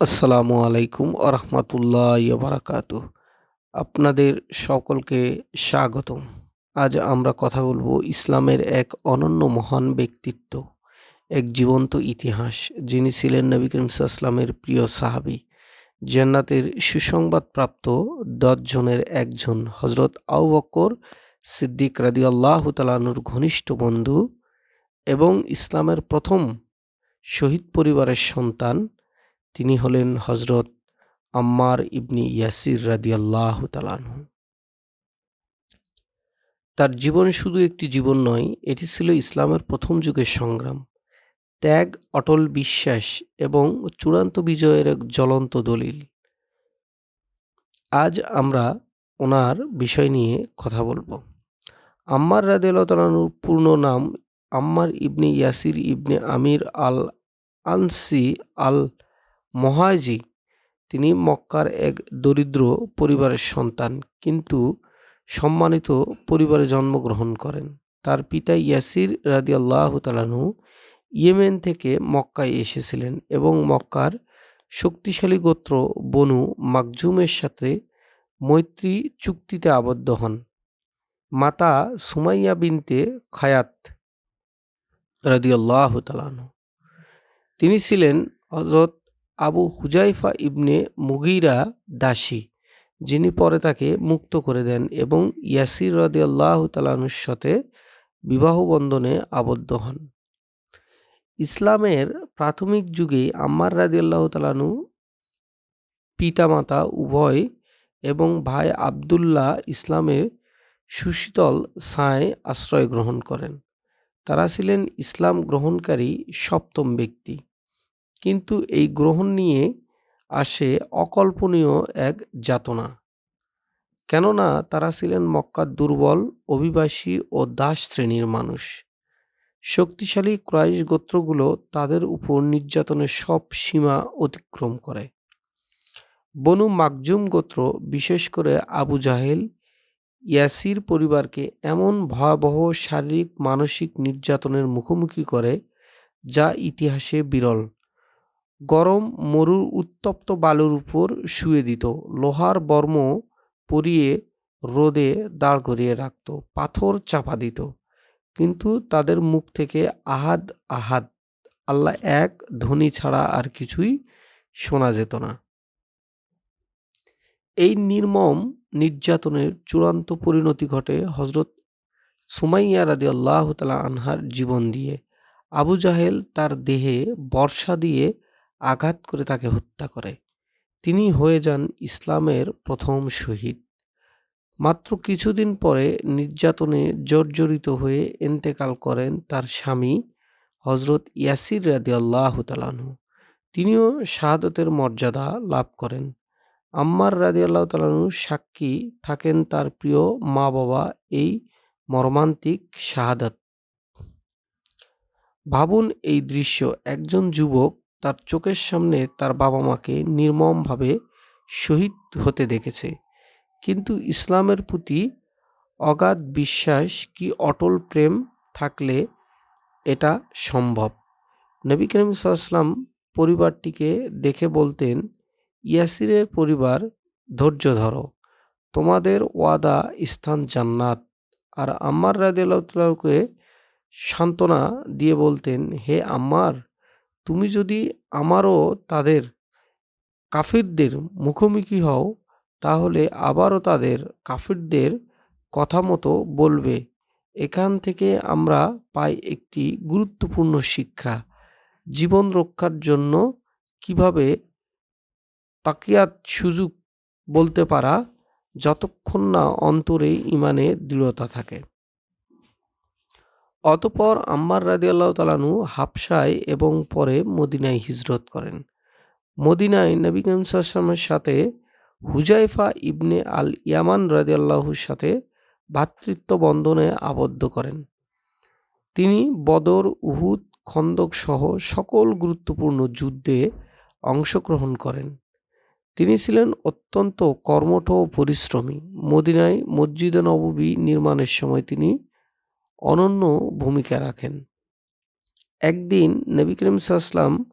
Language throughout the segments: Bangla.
আসসালামু আলাইকুম আরহামতুল্লাহ বারাকাত আপনাদের সকলকে স্বাগতম। আজ আমরা কথা বলব ইসলামের এক অনন্য মহান ব্যক্তিত্ব, এক জীবন্ত ইতিহাস, যিনি ছিলেন নবী করিম প্রিয় সাহাবি। জান্নাতের সুসংবাদপ্রাপ্ত দশজনের একজন হজরত আউ বক্কর সিদ্দিক রাদি আল্লাহ তালানুর ঘনিষ্ঠ বন্ধু এবং ইসলামের প্রথম শহীদ পরিবারের সন্তান তিনি হলেন হজরত আম্মার ইবনি ইয়াসির রাদিয়াল্লাহ তালানহু তার জীবন শুধু একটি জীবন নয়, এটি ছিল ইসলামের প্রথম যুগের সংগ্রাম। ত্যাগ, অটল বিশ্বাস এবং চূড়ান্ত বিজয়ের এক জ্বলন্ত দলিল। আজ আমরা ওনার বিষয় নিয়ে কথা বলব। আম্মার রাদিয়াল্লাহ তালানুর পূর্ণ নাম আম্মার ইবনে ইয়াসির ইবনে আমির আল আনসি আল মহাজি, তিনি মক্কার এক দরিদ্র পরিবারের সন্তান, কিন্তু সম্মানিত পরিবারে জন্মগ্রহণ করেন। তার পিতা ইয়াসির রাদি আল্লাহ ইয়েমেন থেকে মক্কায় এসেছিলেন এবং মক্কার শক্তিশালী গোত্র বনু মাকজুমের সাথে মৈত্রী চুক্তিতে আবদ্ধ হন। মাতা সুমাইয়া বিনতে খায়াত রাদিয়াল্লাহ তালানু তিনি ছিলেন হজরত আবু হুজাইফা ইবনে মুগিরা দাসী, যিনি পরে তাকে মুক্ত করে দেন এবং ইয়াসির রাদি আল্লাহ তালানুর সাথে বিবাহ বন্ধনে আবদ্ধ হন। ইসলামের প্রাথমিক যুগে আম্মার রাদি আল্লাহ তালানু পিতামাতা উভয় এবং ভাই আবদুল্লাহ ইসলামের সুশীতল ছায় আশ্রয় গ্রহণ করেন। তারা ছিলেন ইসলাম গ্রহণকারী সপ্তম ব্যক্তি। কিন্তু এই গ্রহণ নিয়ে আসে অকল্পনীয় এক যাতনা। কেননা তারা ছিলেন মক্কার দুর্বল, অভিবাসী ও দাস শ্রেণির মানুষ। শক্তিশালী ক্রাইশ গোত্রগুলো তাদের উপর নির্যাতনের সব সীমা অতিক্রম করে। বনু মাকজুম গোত্র, বিশেষ করে আবু জাহেল, ইয়াসির পরিবারকে এমন ভয়াবহ শারীরিক মানসিক নির্যাতনের মুখোমুখি করে যা ইতিহাসে বিরল। গরম মরুর উত্তপ্ত বালুর উপর শুয়ে দিত। লোহার বর্ম পরিয়ে রোদে দাঁড় করিয়ে রাখত, পাথর চাপা দিত। কিন্তু তাদের মুখ থেকে আহাদ আহাদ, আল্লাহ এক ধ্বনি ছাড়া আর কিছুই শোনা যেত না। এই নির্মম নির্যাতনের চূড়ান্ত পরিণতি ঘটে হজরত সুমাইয়া রাজি আল্লাহ তালা আনহার জীবন দিয়ে। আবু জাহেল তার দেহে বর্ষা দিয়ে আঘাত করে তাকে হত্যা করে। তিনি হয়ে যান ইসলামের প্রথম শহীদ। মাত্র কিছুদিন পরে নির্যাতনে জর্জরিত হয়ে এন্তেকাল করেন তার স্বামী হজরত ইয়াসির রাদি আল্লাহ তালানহু তিনিও শাহাদতের মর্যাদা লাভ করেন। আম্মার রাদি আল্লাহ তালানহু সাক্ষী থাকেন তার প্রিয় মা বাবা এই মর্মান্তিক শাহাদাত। ভাবুন এই দৃশ্য, একজন যুবক তার চোখের সামনে তার বাবা মাকে নির্মমভাবে শহীদ হতে দেখেছে। কিন্তু ইসলামের প্রতি অগাধ বিশ্বাস কি অটল প্রেম থাকলে এটা সম্ভব? নবী করিম সাল্লাম পরিবারটিকে দেখে বলতেন, ইয়াসিরের পরিবার, ধৈর্য ধরো। তোমাদের ওয়াদা স্থান জান্নাত। আর আম্মার রাদিয়াল্লাহকে সান্ত্বনা দিয়ে বলতেন, হে আম্মার তুমি যদি আমারও তাদের কাফিরদের মুখোমুখি হও, তাহলে আবারও তাদের কাফিরদের কথা মতো বলবে। এখান থেকে আমরা পাই একটি গুরুত্বপূর্ণ শিক্ষা। জীবন রক্ষার জন্য কীভাবে তাকিয়াত সুযোগ বলতে পারা, যতক্ষণ না অন্তরে ইমানে দৃঢ়তা থাকে। অতপর আম্মার রাদিয়াল্লাহ তালানু হাফসায় এবং পরে মদিনায় হিজরত করেন। মদিনায় নবী করিম সাল্লামের সাথে হুজাইফা ইবনে আল ইয়ামান রাদিয়াল্লাহুর সাথে ভাতৃত্ব বন্ধনে আবদ্ধ করেন। তিনি বদর, উহুদ, খন্দক সহ সকল গুরুত্বপূর্ণ যুদ্ধে অংশগ্রহণ করেন। তিনি ছিলেন অত্যন্ত কর্মঠ ও পরিশ্রমী। মদিনায় মসজিদে নববী নির্মাণের সময় তিনি অনন্য ভূমিকা রাখেন। একদিন নবী করিম সাল্লাম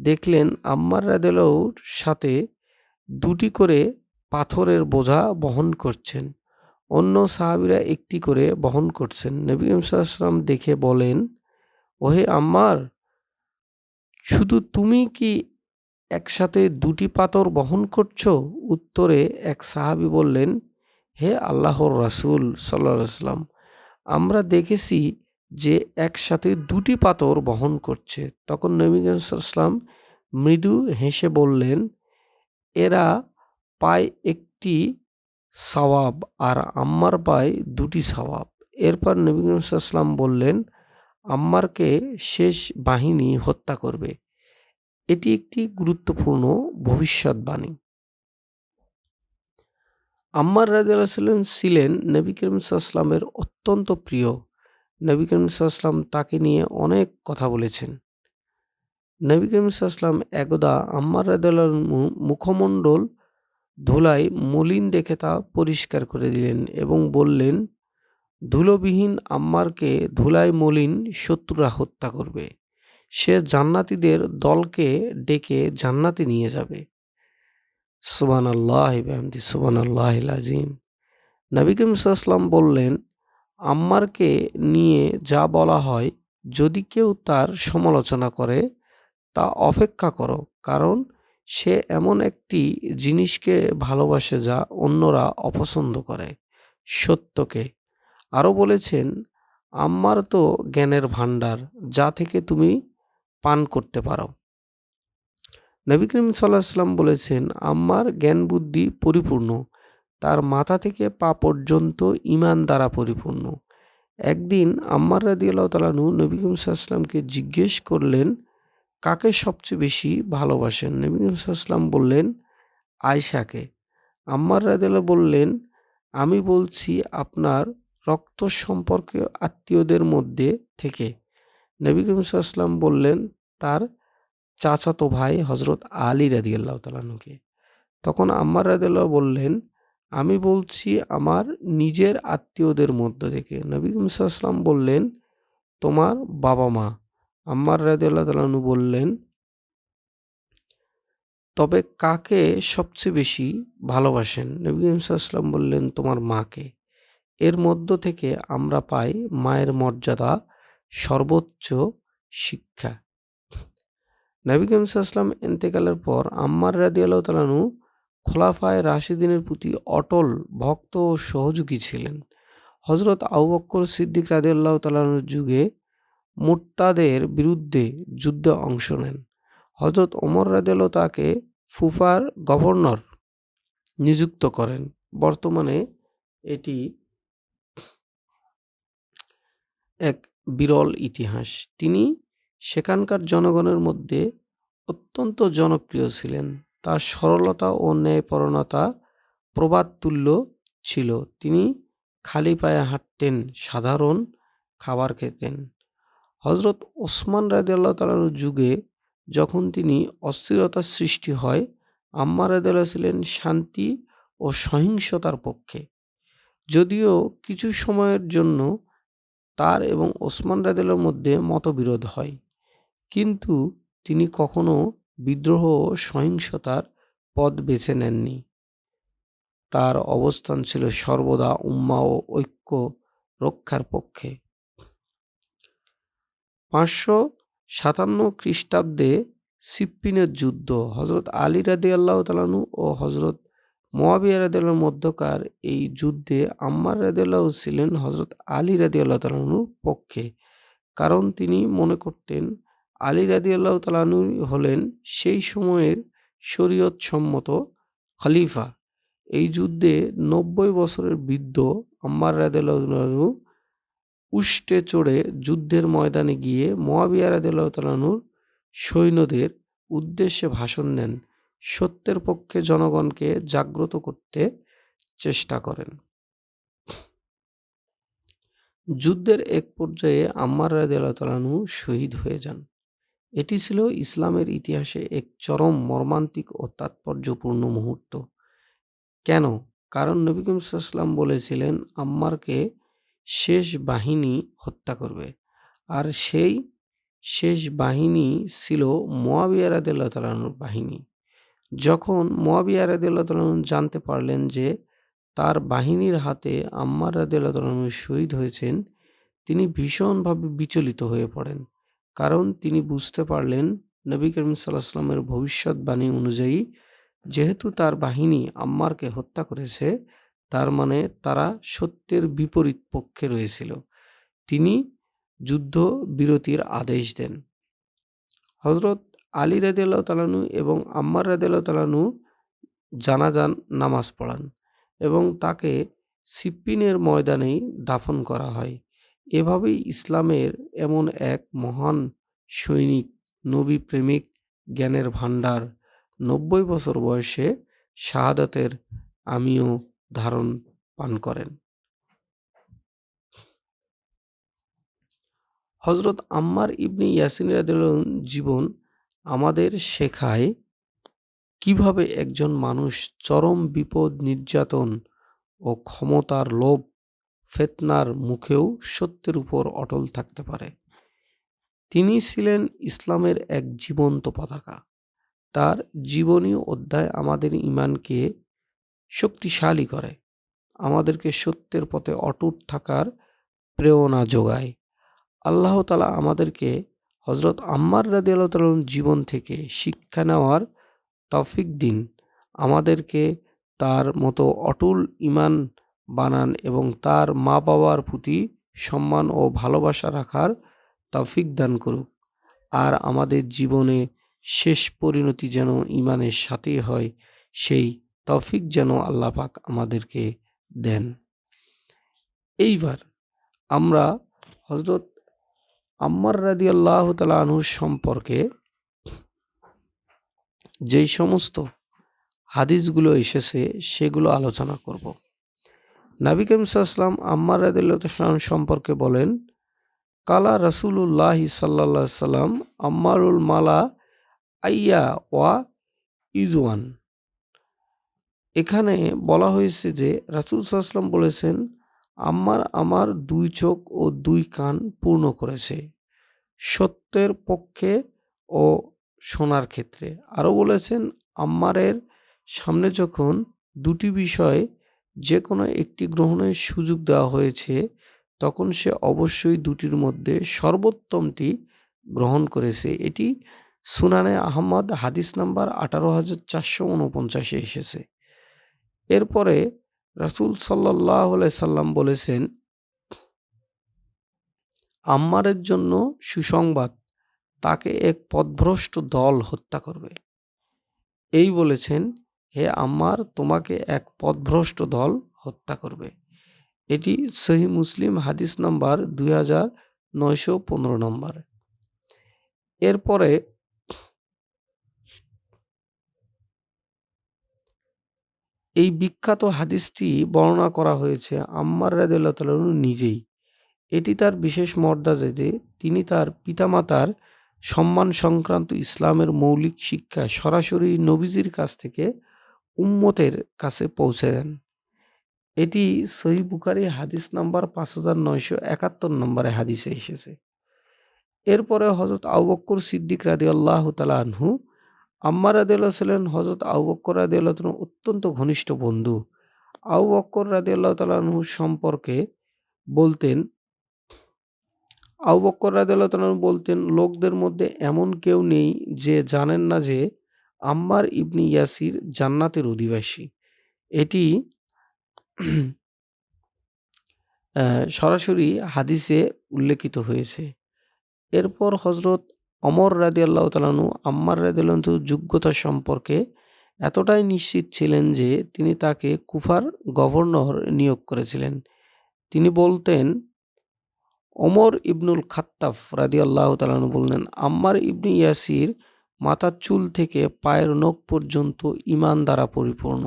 দেখলেন আম্মার রাদিয়াল্লাহুর সাথে দুটি করে পাথরের বোঝা বহন করছেন। অন্য সাহাবিরা একটি করে বহন করছেন। নবী সাল্লাল্লাহু দেখে বলেন, ওহে আম্মার, শুধু তুমি কি একসাথে দুটি পাথর বহন করছ? উত্তরে এক সাহাবী বললেন, হে আল্লাহর রাসূল সাল্লাল্লাহু আলাইহি ওয়াসাল্লাম আমরা দেখেছি যে একসাথে দুটি পাথর বহন করছে। তখন নবী ওয়াসাল্লাম মৃদু হেসে বললেন, এরা পায় একটি সওয়াব আর আম্মার পায় দুটি সওয়াব। এরপর নবী ওয়াসাল্লাম বললেন, আম্মারকে শেষ বাহিনী হত্যা করবে। এটি একটি গুরুত্বপূর্ণ ভবিষ্যদ্বাণী আম্মার রাদিয়াল্লাহু ছিলেন নবী করিম সাল্লাল্লাহু অত্যন্ত প্রিয়। নবী করিম সাল্লাল্লাহু তাকে নিয়ে অনেক কথা বলেছেন। নবী করিম সাল্লাল্লাহু একদা আম্মার আনহু মুখমণ্ডল ধুলায় মলিন দেখে তা পরিষ্কার করে দিলেন এবং বললেন, ধুলোবিহীন আম্মারকে ধুলায় মলিন শত্রুরা হত্যা করবে। সে জান্নাতীদের দলকে ডেকে জান্নাতে নিয়ে যাবে। সুবহানাল্লাহি বিহামদি, সুবহানাল্লাহিল আযীম। নবী করিম ওয়াসাল্লাম বললেন, আম্মারকে নিয়ে যা বলা হয়, যদি কেউ তার সমালোচনা করে, তা অপেক্ষা করো। কারণ সে এমন একটি জিনিসকে ভালোবাসে যা অন্যরা অপছন্দ করে, সত্যকে। আরও বলেছেন, আম্মার তো জ্ঞানের ভাণ্ডার, যা থেকে তুমি পান করতে পারো। নবী করিম আলাইহি বলেছেন আম্মার জ্ঞান বুদ্ধি পরিপূর্ণ, তার মাথা থেকে পা পর্যন্ত ঈমান দ্বারা পরিপূর্ণ। একদিন আম্মার রাদি তাআলা আনহু নবী করিম আলাইহি জিজ্ঞেস করলেন, কাকে সবচেয়ে বেশি ভালোবাসেন? নবী করিম আলাইহি বললেন, আয়েশাকে। আম্মার রাদিয়াল্লাহু বললেন, আমি বলছি আপনার রক্ত সম্পর্কীয় আত্মীয়দের মধ্যে থেকে। নবী করিম আলাইহি বললেন, তার চাচাতো ভাই হযরত আলী রাদিয়াল্লাহু তাআলা আনহুকে। তখন আম্মার রাদিয়াল্লাহু বললেন, আমি বলছি আমার নিজের আত্মীয়দের মধ্য থেকে। নবী ওয়াসাল্লাম বললেন, তোমার বাবা-মা আম্মার রাদিয়াল্লাহু তাআলা আনহু বললেন, তবে কাকে সবচেয়ে বেশি ভালোবাসেন? নবী ওয়াসাল্লাম বললেন, তোমার মাকে। এর মধ্য থেকে আমরা পাই মায়ের মর্যাদা সর্বোচ্চ শিক্ষা। নবী করিম আলাইহি পর আম্মার রাদি তাআলা আনহু খোলাফায়ে রাশিদিনের প্রতি অটল, ভক্ত ও সহযোগী ছিলেন। হজরত আবু বকর সিদ্দিক রাদিয়াল্লাহু তাআলা আনহুর যুগে মুরতাদের বিরুদ্ধে যুদ্ধে অংশ নেন। হযরত ওমর রাদিয়াল্লাহু তাকে কুফার গভর্নর নিযুক্ত করেন। বর্তমানে এটি এক বিরল ইতিহাস। তিনি সেখানকার জনগণের মধ্যে অত্যন্ত জনপ্রিয় ছিলেন। তার সরলতা ও ন্যায়পরায়ণতা প্রবাদতুল্য ছিল। তিনি খালি পায়ে হাঁটতেন, সাধারণ খাবার খেতেন। হজরত ওসমান রাদিয়াল্লাহু তাআলার যুগে যখন তিনি অস্থিরতার সৃষ্টি হয় আম্মার রাদিয়াল্লাহু ছিলেন শান্তি ও সহিংসতার পক্ষে। যদিও কিছু সময়ের জন্য তার এবং ওসমান রাদিয়াল্লাহুর মধ্যে মতবিরোধ হয়। কিন্তু তিনি কখনো বিদ্রোহ ও সহিংসতার পথ বেছে নেননি। তার অবস্থান ছিল সর্বদা উম্মা ও ঐক্য রক্ষার পক্ষে। পাঁচশো সাতান্ন খ্রিস্টাব্দে সিপ্পিনের যুদ্ধ হজরত আলী রাদি আল্লাহ তালানু ও হযরত মুয়াবিয়া রাদিয়াল্লাহুর মধ্যকার এই যুদ্ধে আম্মার রাদিয়াল্লাহু ছিলেন হজরত আলী রাদি আল্লাহ তালানুর পক্ষে। কারণ তিনি মনে করতেন আলী রাদিয়াল্লাহু তাআলা আনহু হলেন সেই সময়ের শরীয়ত সম্মত খলিফা। এই যুদ্ধে নব্বই বছরের বৃদ্ধ আম্মার আনহু উষ্টে চড়ে যুদ্ধের ময়দানে গিয়ে মুয়াবিয়া আনহুর সৈন্যদের উদ্দেশ্যে ভাষণ দেন। সত্যের পক্ষে জনগণকে জাগ্রত করতে চেষ্টা করেন। যুদ্ধের এক পর্যায়ে আম্মার তাআলা শহীদ হয়ে যান। এটি ছিল ইসলামের ইতিহাসে এক চরম মর্মান্তিক ও তাৎপর্যপূর্ণ মুহূর্ত কেন কারণ নবী সাল্লাল্লাহু বলেছিলেন আম্মারকে শেষ বাহিনী হত্যা করবে আর সেই শেষ বাহিনী ছিল মুয়াবিয়া রাদিয়াল্লাহু তাআলা আনহুর বাহিনী। যখন মুয়াবিয়া রাদিয়াল্লাহু তাআলা আনহু জানতে পারলেন যে তার বাহিনীর হাতে আম্মার রাদিয়াল্লাহু তাআলা শহীদ হয়েছেন, তিনি ভীষণভাবে বিচলিত হয়ে পড়েন। কারণ তিনি বুঝতে পারলেন নবী করিম আলাইহি ওয়াসাল্লামের অনুযায়ী যেহেতু তার বাহিনী আম্মারকে হত্যা করেছে, তার মানে তারা সত্যের বিপরীত পক্ষে রয়েছিল। তিনি যুদ্ধ বিরতির আদেশ দেন। হজরত আলী রাদিয়াল্লাহু তাআলা আনহু এবং আম্মার রাদিয়াল্লাহু তালানু জানাজার নামাজ পড়ান এবং তাকে সিফফিনের ময়দানেই দাফন করা হয়। এভাবেই ইসলামের এমন এক মহান সৈনিক, নবী প্রেমিক, জ্ঞানের ভান্ডার ৯০ বছর বয়সে শাহাদাতের আমিও ধারণ পান করেন। হযরত আম্মার ইবনি রাদিয়াল্লাহু জীবন আমাদের শেখায় কীভাবে একজন মানুষ চরম বিপদ, নির্যাতন ও ক্ষমতার লোভ, ফিতনার মুখেও সত্যের উপর অটল থাকতে পারে। তিনি ছিলেন ইসলামের এক জীবন্ত পতাকা। তার জীবনী অধ্যায় আমাদের ইমানকে শক্তিশালী করে, আমাদেরকে সত্যের পথে অটুট থাকার প্রেরণা যোগায়। আল্লাহ তাআলা আমাদেরকে হযরত আম্মার তাআলা আনহুর জীবন থেকে শিক্ষা নেওয়ার তৌফিক দিন। আমাদেরকে তার মতো অটল ঈমান বানান এবং তার মা-বাবার প্রতি সম্মান ও ভালোবাসা রাখার তৌফিক দান করুক। আর আমাদের জীবনে শেষ পরিণতি যেন ঈমানের সাথেই হয়, সেই তৌফিক যেন আল্লাহ পাক আমাদেরকে দেন। এইবার আমরা হযরত আম্মার রাদিয়াল্লাহু তাআলা আনহুর সম্পর্কে যেই সমস্ত হাদিসগুলো এসেছে সেগুলো আলোচনা করব। নবী করিম ওয়াসাল্লাম আম্মার রাদিয়াল্লাহু তাআলা সম্পর্কে বলেন, কালা রাসূলুল্লাহি সাল্লাল্লাহু আলাইহি ওয়াসাল্লাম আম্মারুল মালা আইয়া ওয়া ইজওয়ান। এখানে বলা হয়েছে যে রাসূল ওয়াসাল্লাম বলেছেন, আম্মার আমার দুই চোখ ও দুই কান পূর্ণ করেছে, সত্যের পক্ষে ও শোনার ক্ষেত্রে। আরও বলেছেন, আম্মারের সামনে যখন দুটি বিষয় যেকোনো একটি গ্রহণের সুযোগ দেওয়া হয়েছে, তখন সে অবশ্যই দুটির মধ্যে সর্বোত্তমটি গ্রহণ করেছে। এটি সুনানে আহমদ হাদিস নাম্বার আঠারো হাজার চারশো ঊনপঞ্চাশে এসেছে। এরপরে রাসূল আলাইহি সাল্লাম বলেছেন, আম্মারের জন্য সুসংবাদ, তাকে এক পথভ্রষ্ট দল হত্যা করবে। এই বলেছেন, হে আম্মার তোমাকে এক পথভ্রষ্ট দল হত্যা করবে। এটি সহি মুসলিম হাদিস নাম্বার দুই হাজার নয়শো পনেরো নম্বর। এরপরে এই বিখ্যাত হাদিসটি বর্ণনা করা হয়েছে আম্মার তাআলা নিজেই। এটি তার বিশেষ মর্যাদা যে তিনি তার পিতামাতার সম্মান সংক্রান্ত ইসলামের মৌলিক শিক্ষা সরাসরি নবীজির কাছ থেকে উম্মতের কাছে পৌঁছে দেন। এটি সহিহ বুখারী হাদিস নাম্বার ৫৯৭১ নম্বরে হাদিসে এসেছে। এরপরে হযরত আউবক্কর সিদ্দিক রাদিয়াল্লাহু তাআলা আনহু আম্মার রাদিয়াল্লাহু ছিলেন হযরত আউবক্কর রাদিয়াল্লাহু তাআলার অত্যন্ত ঘনিষ্ঠ বন্ধু। আবু বকর রাদিয়াল্লাহু তাআলা আনহু সম্পর্কে বলতেন রাদিয়াল্লাহু তাআলা আনহু বলতেন, লোকদের মধ্যে এমন কেউ নেই যে জানেন না যে আম্মার ইবনে ইয়াসির জান্নাতের অধিবাসী। এটি সরাসরি হাদিসে উল্লেখিত হয়েছে। এরপর হযরত অমর রাদিয়াল্লাহু আল্লাহ তালানু আম্মার রাদিয়াল্লাহু যোগ্যতা সম্পর্কে এতটাই নিশ্চিত ছিলেন যে তিনি তাকে কুফার গভর্নর নিয়োগ করেছিলেন। তিনি বলতেন, অমর ইবনুল খাত্তাফ রাদিয়াল্লাহু আল্লাহ তালানু বললেন, আম্মার ইবনে ইয়াসির মাথার চুল থেকে পায়ের নখ পর্যন্ত ঈমান দ্বারা পরিপূর্ণ।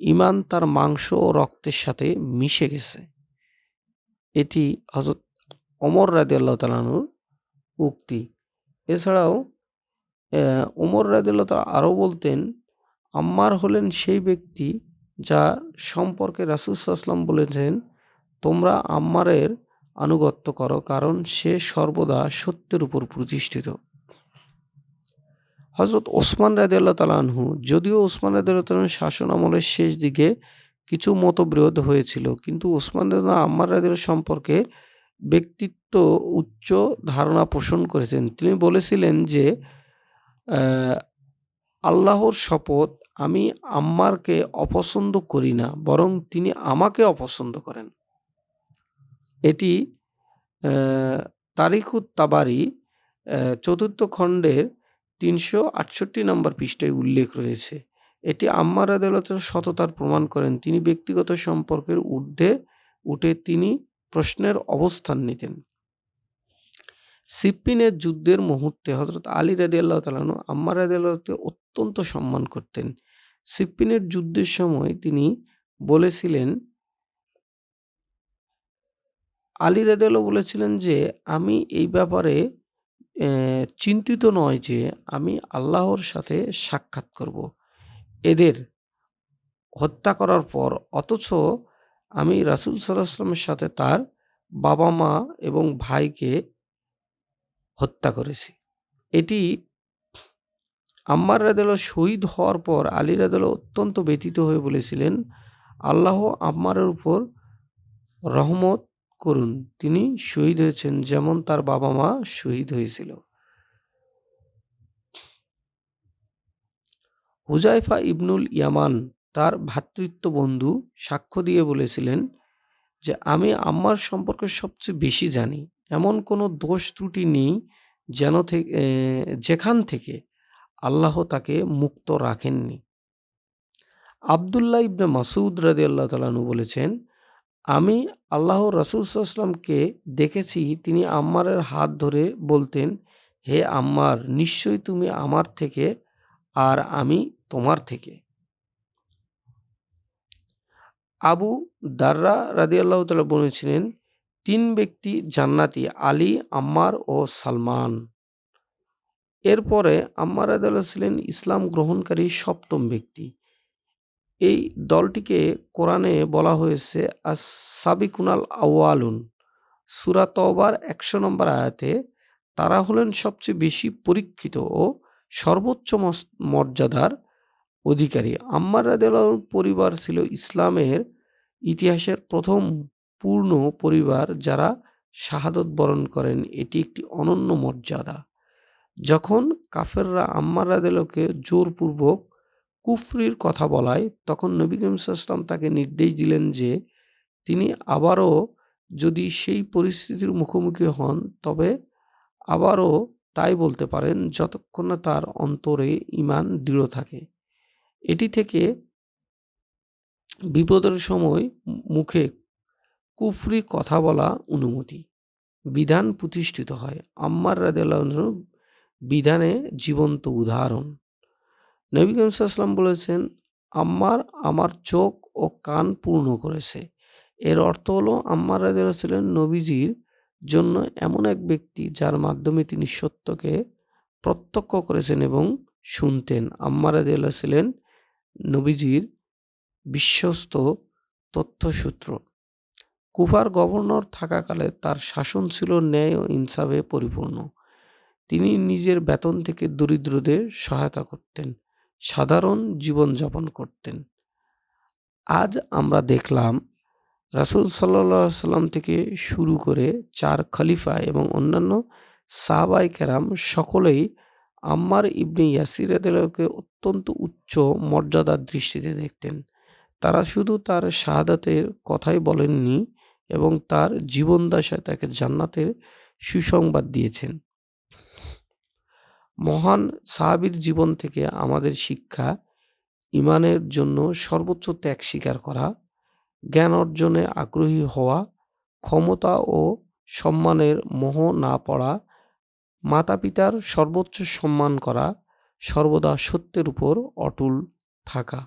ঈমান তার মাংস ও রক্তের সাথে মিশে গেছে। এটি হযরত অমর রাদিয়াল্লাহু তাআলা আনহুর উক্তি। এছাড়াও ওমর রাদিয়াল্লাহু তাআলা আরও বলতেন, আম্মার হলেন সেই ব্যক্তি যা সম্পর্কে রাসূল সাল্লাল্লাহু আলাইহি ওয়াসাল্লাম বলেছেন, তোমরা আম্মারের আনুগত্য করো কারণ সে সর্বদা সত্যের উপর প্রতিষ্ঠিত হজরত ওসমান রাদিয়াল্লাহ তালানহু যদিও ওসমান রাদিয়াল্লাহ শাসন আমলের শেষ দিকে কিছু মতবিরোধ হয়েছিল, কিন্তু ওসমান রাদিয়াল্লাহ আম্মার রাদিয়াল্লাহ সম্পর্কে ব্যক্তিত্ব উচ্চ ধারণা পোষণ করেছেন। তিনি বলেছিলেন যে আল্লাহর শপথ আমি আম্মারকে অপছন্দ করি না, বরং তিনি আমাকে অপছন্দ করেন। এটি তারিখুত তাবারি চতুর্থ খণ্ডের তিনশো আটষট্টি নম্বর পৃষ্ঠায় উল্লেখ রয়েছে। এটি আম্মার আদালতের সততার প্রমাণ করেন। তিনি ব্যক্তিগত সম্পর্কের ঊর্ধ্বে উঠে তিনি প্রশ্নের অবস্থান নিতেন। সিপ্পিনের যুদ্ধের মুহূর্তে হজরত আলী রাদি আল্লাহ তালানু আম্মার আল্লাহকে অত্যন্ত সম্মান করতেন। সিপ্পিনের যুদ্ধের সময় তিনি বলেছিলেন, আলী রাদিয়াল্লাহ বলেছিলেন যে, আমি এই ব্যাপারে চিন্তিত নয় যে আমি আল্লাহর সাথে সাক্ষাৎ করব। এদের হত্যা করার পর অথচ আমি রাসুল সাল্লাহামের সাথে তার বাবা মা এবং ভাইকে হত্যা করেছি। এটি আম্মার রাদেল শহীদ হওয়ার পর আলী রাদেল অত্যন্ত ব্যতীত হয়ে বলেছিলেন, আল্লাহ আম্মারের উপর রহমত করুন। তিনি শহীদ হয়েছেন যেমন তার বাবা মা শহীদ হয়েছিল। হুজাইফা ইবনুল ইয়ামান তার ভ্রাতৃত্ব বন্ধু সাক্ষ্য দিয়ে বলেছিলেন যে, আমি আমার সম্পর্কে সবচেয়ে বেশি জানি। এমন কোনো দোষ ত্রুটি নেই যেন থেকে যেখান থেকে আল্লাহ তাকে মুক্ত রাখেননি। আবদুল্লাহ ইবনে মাসুদ রাজি আল্লাহ তালানু বলেছেন আমি আল্লাহ রসুলামকে দেখেছি, তিনি আম্মারের হাত ধরে বলতেন, হে আম্মার, নিশ্চয়ই তুমি আমার থেকে আর আমি তোমার থেকে। আবু দাররা রাদি আল্লাহ তালা বলেছিলেন, তিন ব্যক্তি জান্নাতি, আলী, আম্মার ও সালমান। এরপরে আম্মার রাদিয়াল্লাহ ছিলেন ইসলাম গ্রহণকারী সপ্তম ব্যক্তি। এই দলটিকে কোরআনে বলা হয়েছে আস সাবিকুনাল আওয়ালুন সুরা তওবার একশো নম্বর আয়াতে, তারা হলেন সবচেয়ে বেশি পরীক্ষিত ও সর্বোচ্চ মর্যাদার অধিকারী। আম্মার রাদিয়াল্লাহ পরিবার ছিল ইসলামের ইতিহাসের প্রথম পূর্ণ পরিবার যারা শাহাদত বরণ করেন। এটি একটি অনন্য মর্যাদা। যখন কাফেররা আম্মার রাদেলকে জোরপূর্বক কুফরির কথা বলায়, তখন নবী করিম সাল্লাম তাকে নির্দেশ দিলেন যে, তিনি আবারও যদি সেই পরিস্থিতির মুখোমুখি হন, তবে আবারও তাই বলতে পারেন যতক্ষণ না তার অন্তরে ইমান দৃঢ় থাকে। এটি থেকে বিপদের সময় মুখে কুফরি কথা বলা অনুমতি, বিধান প্রতিষ্ঠিত হয়। আম্মার রাদেলাহ বিধানে জীবন্ত উদাহরণ। নবী করিম বলেছেন, আম্মার আমার চোখ ও কান পূর্ণ করেছে। এর অর্থ হলো, আম্মার রাদিয়াল্লাহু ছিলেন নবীজির জন্য এমন এক ব্যক্তি যার মাধ্যমে তিনি সত্যকে প্রত্যক্ষ করেছেন এবং শুনতেন। আম্মার রাদিয়াল্লাহু ছিলেন নবীজির বিশ্বস্ত তথ্যসূত্র। কুফার গভর্নর থাকাকালে তার শাসন ছিল ন্যায় ও ইনসাফে পরিপূর্ণ। তিনি নিজের বেতন থেকে দরিদ্রদের সহায়তা করতেন। সাধারণ জীবনযাপন করতেন। আজ আমরা দেখলাম রাসুল সাল্লা সাল্লাম থেকে শুরু করে চার খলিফা এবং অন্যান্য সাহাবাই কেরাম সকলেই আম্মার ইবনে ইয়াসিরাদেরকে অত্যন্ত উচ্চ মর্যাদার দৃষ্টিতে দেখতেন। তারা শুধু তার শাহাদাতের কথাই বলেননি এবং তার জীবনদশায় তাকে জান্নাতের সুসংবাদ দিয়েছেন। মহান সাহাবির জীবন থেকে আমাদের শিক্ষা, ইমানের জন্য সর্বোচ্চ ত্যাগ স্বীকার করা, জ্ঞান অর্জনে আগ্রহী হওয়া, ক্ষমতা ও সম্মানের মোহ না পড়া মাতা পিতার সর্বোচ্চ সম্মান করা, সর্বদা সত্যের উপর অটুল থাকা।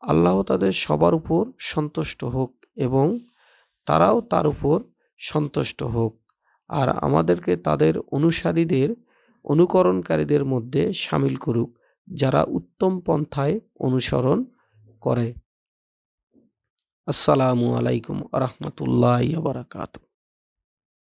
আল্লাহ তাদের সবার উপর সন্তুষ্ট হোক এবং তারাও তার উপর সন্তুষ্ট হোক। আর আমাদেরকে তাদের অনুসারীদের অনুকরণকারীদের মধ্যে সামিল করুক যারা উত্তম পন্থায় অনুসরণ করে। আসসালামু আলাইকুম রহমতুল্লাহ বারাকাতু